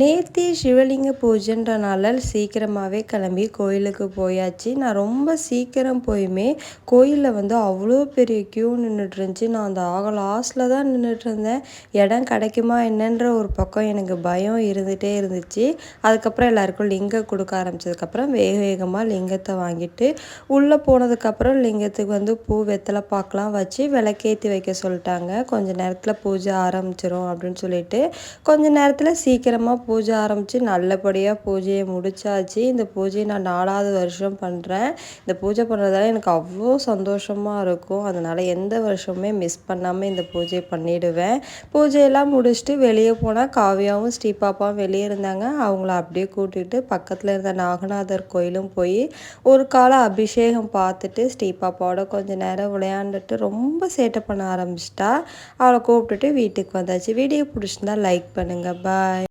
நேர்த்தி சிவலிங்க பூஜைன்றனால சீக்கிரமாகவே கிளம்பி கோயிலுக்கு போயாச்சு. நான் ரொம்ப சீக்கிரம் போயுமே கோயிலில் வந்து அவ்வளோ பெரிய க்யூ நின்றுட்டுருந்துச்சு நான் அந்த ஆக லாஸ்ட்டில் தான் நின்றுட்டு இருந்தேன் இடம் கிடைக்குமா என்னன்ற ஒரு பக்கம் எனக்கு பயம் இருந்துகிட்டே இருந்துச்சு. அதுக்கப்புறம் எல்லாருக்கும் லிங்கம் கொடுக்க ஆரம்பிச்சதுக்கப்புறம் வேக வேகமாக லிங்கத்தை வாங்கிட்டு உள்ளே போனதுக்கப்புறம் லிங்கத்துக்கு வந்து பூ வெத்தலை பார்க்கலாம் வச்சு விளக்கேற்றி வைக்க சொல்லிட்டாங்க. கொஞ்சம் நேரத்தில் பூஜை ஆரம்பிச்சிரும் அப்படின்னு சொல்லிட்டு கொஞ்சம் நேரத்தில் சீக்கிரமாக பூஜை ஆரம்பித்து நல்லபடியாக பூஜையை முடித்தாச்சு இந்த பூஜையை நான் நாலாவது வருஷம் பண்ணுறேன் இந்த பூஜை பண்ணுறதால எனக்கு அவ்வளோ சந்தோஷமாக இருக்கும். அதனால் எந்த வருஷமுமே மிஸ் பண்ணாமல் இந்த பூஜையை பண்ணிவிடுவேன் பூஜையெல்லாம் முடிச்சுட்டு வெளியே போனால் காவியாவும் ஸ்ரீபாப்பாவும் வெளியே இருந்தாங்க. அவங்கள அப்படியே கூட்டிகிட்டு பக்கத்தில் இருந்த நாகநாதர் கோயிலும் போய் ஒரு கால அபிஷேகம் பார்த்துட்டு ஸ்ரீபாப்பாவோட கொஞ்சம் நேரம் விளையாண்டுட்டு ரொம்ப சேட்டை பண்ண ஆரம்பிச்சிட்டா. அவளை கூப்பிட்டுட்டு வீட்டுக்கு வந்தாச்சு. வீடியோ பிடிச்சிருந்தா லைக் பண்ணுங்கள் பாய்